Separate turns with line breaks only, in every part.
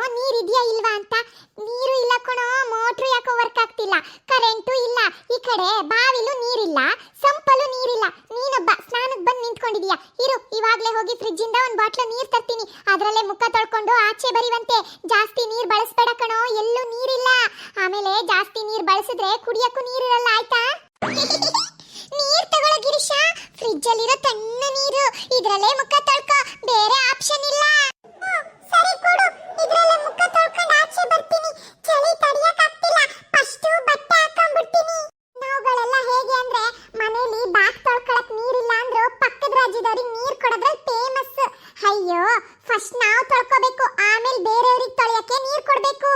ಕೇಳ್ಬೋದಲ್ವೇನೋ ನೀರು ಇದೆಯಾ ಇಲ್ವಾ ಅಂತ? ನೀರು ಇಲ್ಲ ಕಣೋ ಮೋಟ್ರು ಯಾಕೋ ವರ್ಕ್ ಆಗ್ತಿಲ್ಲ. ಕರೆಂಟು ಇಲ್ಲ. ಈ ಕಡೆ ಬಾವಿಲು ನೀರಿಲ್ಲ, ಸಂಪಲ್ಲೂ ನೀರಿಲ್ಲ. ನೀನೊಬ್ಬ ಸ್ನಾನಕ್ಕೆ ಬಂದು ನಿಂತ್ಕೊಂಡಿದೀಯ. ಇರು, ಇವಾಗಲೇ ಹೋಗಿ ಫ್ರಿಜ್ ಇಂದ ಒಂದ್ ಬಾಟ್ಲು ನೀರ್ ತರ್ತೀನಿ. ಅದ್ರಲ್ಲೇ ಮುಖ ತೊಳ್ಕೊಂಡು ಆಚೆ ಬರಿವಂತೆ. ಜಾಸ್ತಿ ನೀರ್ ಬಳಸ್ಬೇಡ ಕಣೋ, ಎಲ್ಲೂ ನೀರಿಲ್ಲ. ಆಮೇಲೆ ಜಾಸ್ತಿ ನೀರ್ ಬಳಸಿದ್ರೆ ಕುಡಿಯಕ್ಕೂ ನೀರಿರಲ್ಲ, ಆಯ್ತಾ ನೀರ್ ತಗೊಳ್ಳೋ ಗಿರೀಶ ಫ್ರಿಜ್ ಅಲ್ಲಿರೋ ತಣ್ಣ ನೀರು ಇದ್ರಲ್ಲೇ ಮುಖ ತೊಳ್ಕೊ ಬೇರೆ ಆಪ್ಷನ್ ಇಲ್ಲ ಸರಿ ಕೊಡು ಇದ್ರಲ್ಲೇ ಮುಖ ತೊಳ್ಕೊಂಡು ಆಚೆ ಬರ್ತೀನಿ ಚಳಿ ತಡಿಯಕ್ ಆಗ್ತಿಲ್ಲ ಫಸ್ಟ್ ಬಟ್ಟೆ ಹಾಕೊಂಡ್ಬಿಡ್ತೀನಿ ನಾವುಗಳೆಲ್ಲ ಹೇಗೆ ಅಂದ್ರೆ ಮನೇಲಿ ಬಾತ್ ತೊಳ್ಕೊಳಕ್ ನೀರಿಲ್ಲ ಅಂದ್ರು ಪಕ್ಕದ ರಾಜ್ಯದವ್ರಿಗೆ ನೀರ್ ಕೊಡೋದ್ರಲ್ಲಿ ಫೇಮಸ್ ಅಯ್ಯೋ ಫಸ್ಟ್ ನಾವು ತೊಳ್ಕೊಬೇಕು ಆಮೇಲೆ ಬೇರೆಯವ್ರಿಗೆ ತೊಳೆಯಕ್ಕೆ ನೀರ್ ಕೊಡ್ಬೇಕು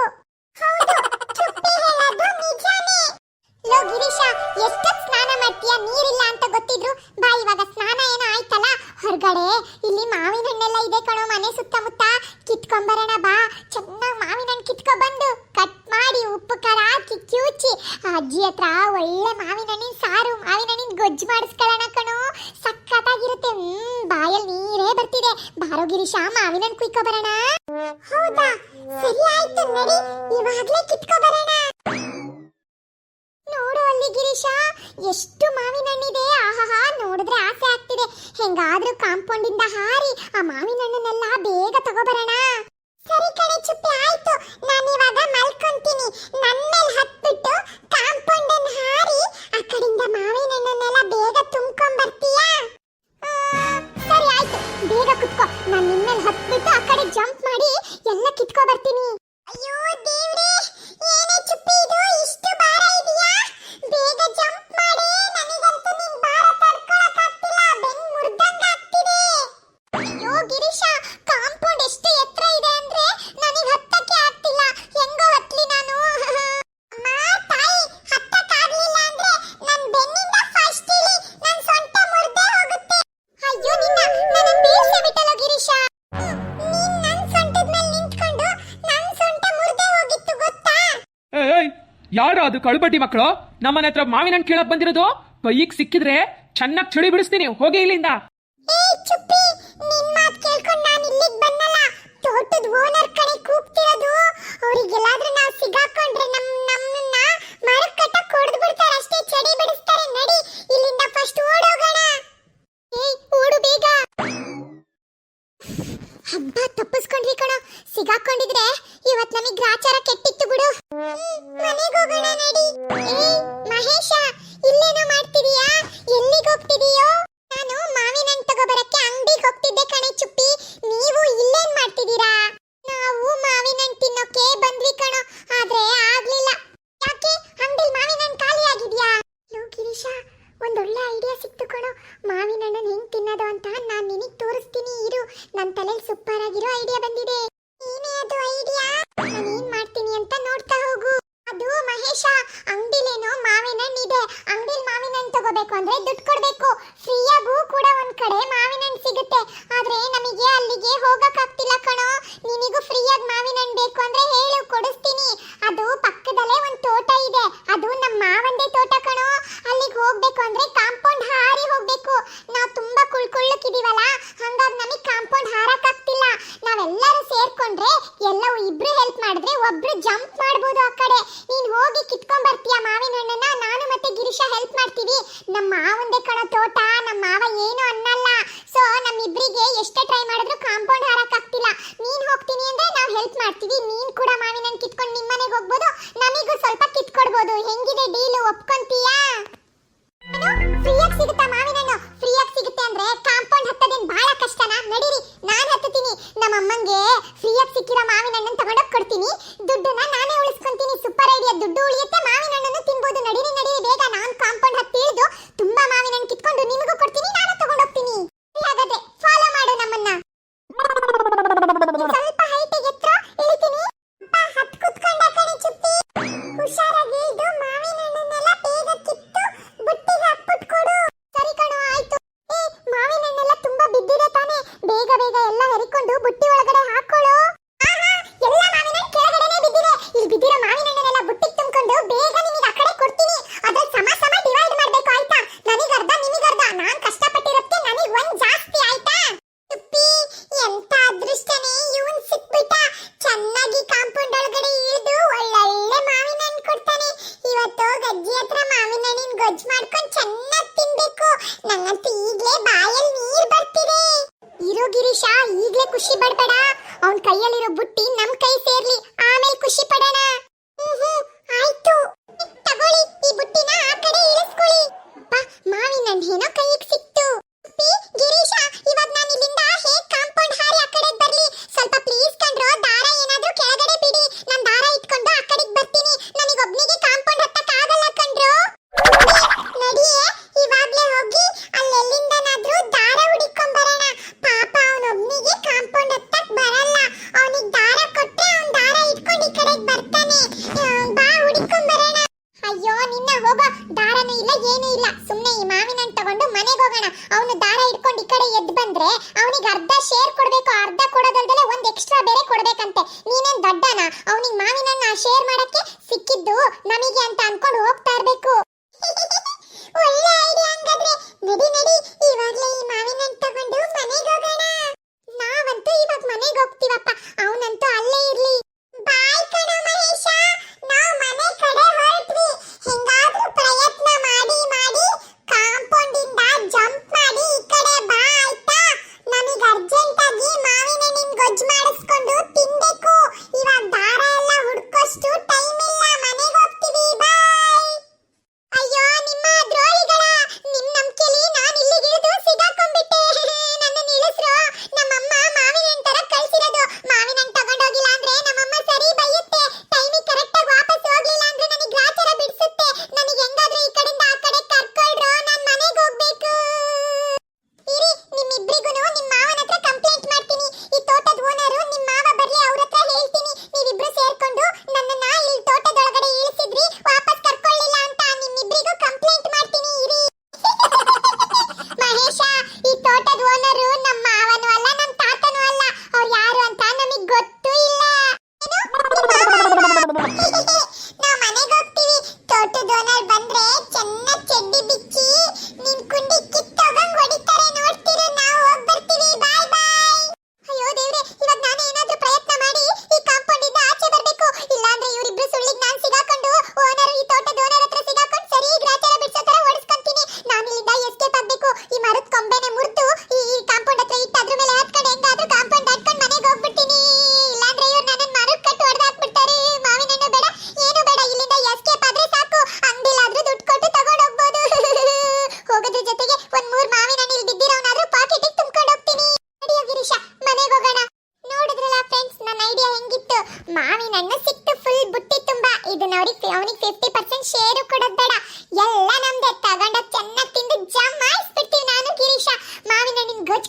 ಹೌದು ಚುಪ್ಪಿ ಹೇಳೋದು ನಿಜಾನೇ ಲೋ ಗಿರೀಶ ಎಷ್ಟೊತ್ ಸ್ನಾನ ಮಾಡ್ತೀಯ ನೀರಿಲ್ಲ ಅಂತ ಗೊತ್ತಿದ್ರು, ಬಾ ಇವಾಗ ಸ್ನಾನ ಏನೋ ಆಯ್ತಲ್ಲ? ಹೊರಗಡೆ, ಇಲ್ಲಿ ಮಾವಿನ ಹಣ್ಣೆಲ್ಲ ಇದೆ ಕಣೋ ಮನೆ ಸುತ್ತಮುತ್ತ. ಕಿತ್ಕೊಂಬರೋಣ ಬಾ. ಚೆನ್ನಾಗಿ ಮಾವಿನ ಹಣ್ಣು ಕಿತ್ಕೊ ಬಂದು ಕಟ್ ಮಾಡಿ ಉಪ್ಪು, ಖಾರ ಹಾಕಿ ಕ್ಯೂಚಿ. ಅಜ್ಜಿ ಹತ್ರ ಒಳ್ಳೆ ಮಾವಿನ ಹಣ್ಣಿನ ಸಾರು, ಮಾವಿನ ಹಣ್ಣಿನ ಗೊಜ್ಜು ಮಾಡಿಸ್ಕೊಳ್ಳೋಣ ಕಣೋ. ಸಖತ್ತಾಗಿರುತ್ತೆ. ಹ್ಮ್, ಬಾಯಲ್ಲಿ ನೀರೇ ಬರ್ತಿದೆ. ಬಾರೋ ಗಿರೀಶ ಮಾವಿನ ಹಣ್ಣು ಕುಯ್ಕೊ ಬರೋಣ ಹೌದಾ? ಸರಿ ಆಯ್ತು, ನಡಿ. ಇವಾಗ್ಲೇ ಕಿತ್ಕೊ ನೋಡು ಅಲ್ಲಿ ಗಿರೀಶ ಎಷ್ಟು ಹೆಂಗಾದ್ರೂ ಕಾಂಪೌಂಡ್ ಇಂದ ಹಾರಿ ಆ ಮಾವಿನ ಹಣ್ಣನ್ನೆಲ್ಲ ಬೇಗ ತಗೋಬರೋಣ.
ಯಾರು ಅದು ಕಳುಬಟ್ಟಿ ಮಕ್ಕಳು? ನಮ್ಮನೆ ಹತ್ರ ಮಾವಿನ ಹಣ್ಣು ಕೇಳಕ್ ಬಂದಿರೋದು? ಬೈಕ್ ಸಿಕ್ಕಿದ್ರೆ ಚೆನ್ನಾಗಿ ಚಳಿ ಬಿಡಿಸ್ತೀನಿ ಹೋಗಿ ಇಲ್ಲಿಂದ.
ಅವ್ರಿಗೆಲ್ಲಾದ್ರೂ ನಾವು ಸಿಗಾಕೊಂಡ್ರೆ ನಮ್ಮ ನಮ್ಮನ್ನ ಮರಕ್ಕಟ್ಟ ಕೊಡ್ದು ಬಿಡ್ತಾರೆ ಅಷ್ಟೇ ಚಡಿ ಬಿಡಿಸ್ತಾರೆ ನನ್ನ ಸೂಪರ್ ಆಗಿರೋ ಐಡಿಯಾ ಬಂದಿದೆ. ಏನೇ ಅದು ಐಡಿಯಾ ನಾನು ಏನ್ ಮಾಡ್ತೀನಿ ಅಂತ ನೋಡ್ತಾ ಹೋಗು. ಅದು ಮಹೇಶ, ಅಂಗಡಿಲೇನೋ ಮಾವಿನ ಹಣ್ಣಿದೆ ಅಂಗಡಿಲಿ ಮಾವಿನ ಹಣ್ಣು ತಗೋಬೇಕು ಅಂದ್ರೆ ದುಡ್ಡು ಕೊಡ್ಬೇಕು. ಒಬ್ರು ಜಂಪ್ ಮಾಡಬಹುದು ಆ ಕಡೆ. ನೀನ್ ಹೋಗಿ ಕಿತ್ಕೊಂಡ್ ಬರ್ತೀಯಾ ಮಾವಿನ ಹಣ್ಣನ್ನ? ನಾನು ಮತ್ತೆ ಗಿರೀಶ ಹೆಲ್ಪ್ ಮಾಡ್ತೀವಿ. ನಮ್ಮ ಮಾವಂದೆ ಕಣೋ ತೋಟ, ನಮ್ಮ ಮಾವ ಏನು ಅನ್ನಲ್ಲ. ಸೊ ನಮ್ಮಿಬ್ರಿಗೆ ಎಷ್ಟೇ ಟ್ರೈ ಮಾಡಿದ್ರು ಕಾಂಪೌಂಡ್ ಹಾರಕ್ಕಾಗ್ತಿಲ್ಲ. ನೀನ್ ಹೋಗ್ತೀನಿ ಅಂದ್ರೆ ನಾವು ಹೆಲ್ಪ್ ಮಾಡ್ತೀವಿ. ನೀನ್ ಕೂಡ ಮಾವಿನ ಹಣ್ಣು ಕಿತ್ಕೊಂಡು ನಿಮ್ಮನೆಗೆ ಹೋಗ್ಬೋದು. ನಮಗೂ ಸ್ವಲ್ಪ ಕಿತ್ಕೊಡ್ಬೋದು. ಹೆಂಗಿ ಅವನ ಕೈಯಲ್ಲಿರೋ ಬುಟ್ಟಿ ನಮ್ ಕೈ ಸೇರ್ಲಿ, ಆಮೇಲೆ ಖುಷಿ ಪಡೋಣ. ಆಯ್ತು. ತಗೊಳ್ಳಿ, ಈ ಬುಟ್ಟಿನ ಆ ಕಡೆ ಇಳಿಸ್ಕೊಳ್ಳಿ. ಅಪ್ಪ ಏನೋ ಕೈಗೆ ಸಿಕ್ತು. ಪಿ, ಗಿರೀಶ, ಇವಾಗ ನಾನು ಇಲ್ಲಿಂದ ಹೇಗ್ ಕಾಂಪೌಂಡ್ ಹಾರಿ ಆ ಕಡೆ ಬರ್ಲಿ? ಸ್ವಲ್ಪ ಪ್ಲೀಸ್ ಕಂಡ್ರೋ ದಾರ ಏನಾದ್ರೂ ಕೆಳಗಡೆ ಹೋಗೋಣ. ಅವನು ದಾರ ಇಟ್ಕೊಂಡು ಈ ಕಡೆ ಎದ್ದು ಬಂದ್ರೆ ಅವನಿಗೆ ಅರ್ಧ ಶೇರ್ ಕೊಡಬೇಕು, ಅರ್ಧ ಕೊಡೋದಲ್ದಲೆ ಒಂದು ಎಕ್ಸ್ಟ್ರಾ ಬೇರೆ ಕೊಡಬೇಕಂತೆ. ನೀನೇನ್ ದಡ್ಡನ? ಅವನಿಗೆ ಮಾವಿನನ್ನ ಶೇರ್ ಮಾಡಕ್ಕೆ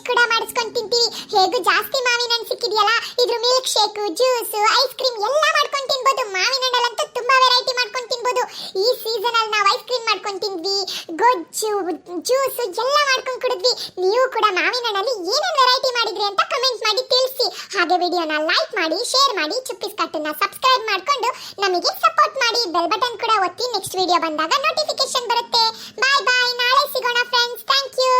ಕೂಡ ಮಾಡಿಸ್ಕೊಂಡು ತಿಂತೀವಿ. ಹೇಗೂ ಜಾಸ್ತಿ ಮಾವಿನ ಹಣ್ಣು ಸಿಕ್ಕಿದೆಯಲ್ಲ, ಇದ್ರ milk shake juice ice cream ಎಲ್ಲ ಮಾಡ್ಕೊಂಡು ತಿನ್ಬೋದು. ಮಾವಿನ ಹಣ್ಣಲ್ಲಂತೂ ತುಂಬಾ ವೆರೈಟಿ ಮಾಡ್ಕೊಂಡು ತಿನ್ಬೋದು. ಈ ಸೀಸನ್ ಅಲ್ಲಿ ನಾವು ಐಸ್ ಕ್ರೀಮ್ ಮಾಡ್ಕೊಂಡು ತಿಂದ್ವಿ, ಗೊಜ್ಜು ಜ್ಯೂಸ್ ಎಲ್ಲ ಮಾಡ್ಕೊಂಡು ಕುಡಿದ್ವಿ. ನೀವು ಕೂಡ ಮಾವಿನ ಹಣ್ಣಲ್ಲಿ ಏನೇನು ವೆರೈಟಿ ಮಾಡಿದ್ರಿ ಅಂತ ಕಮೆಂಟ್ ಮಾಡಿ ತಿಳಿಸಿ. ಹಾಗೆ ವಿಡಿಯೋನ ಲೈಕ್ ಮಾಡಿ ಶೇರ್ ಮಾಡಿ ಚುಪ್ಪಿಸ್ ಕಟ್ಟನ್ನ ಸಬ್ಸ್ಕ್ರೈಬ್ ಮಾಡ್ಕೊಂಡು ನಮಗೆ ಸಪೋರ್ಟ್ ಮಾಡಿ. ಬೆಲ್ ಬಟನ್ ಕೂಡ ಒತ್ತಿ ನೆಕ್ಸ್ಟ್ ವಿಡಿಯೋ ಬಂದಾಗ ನೋಟಿಫಿಕೇಶನ್ ಬರುತ್ತೆ. ಬಾಯ್ ಬಾಯ್ ನಾಳೆ ಸಿಗೋಣ ಫ್ರೆಂಡ್ಸ್ ಥ್ಯಾಂಕ್ ಯು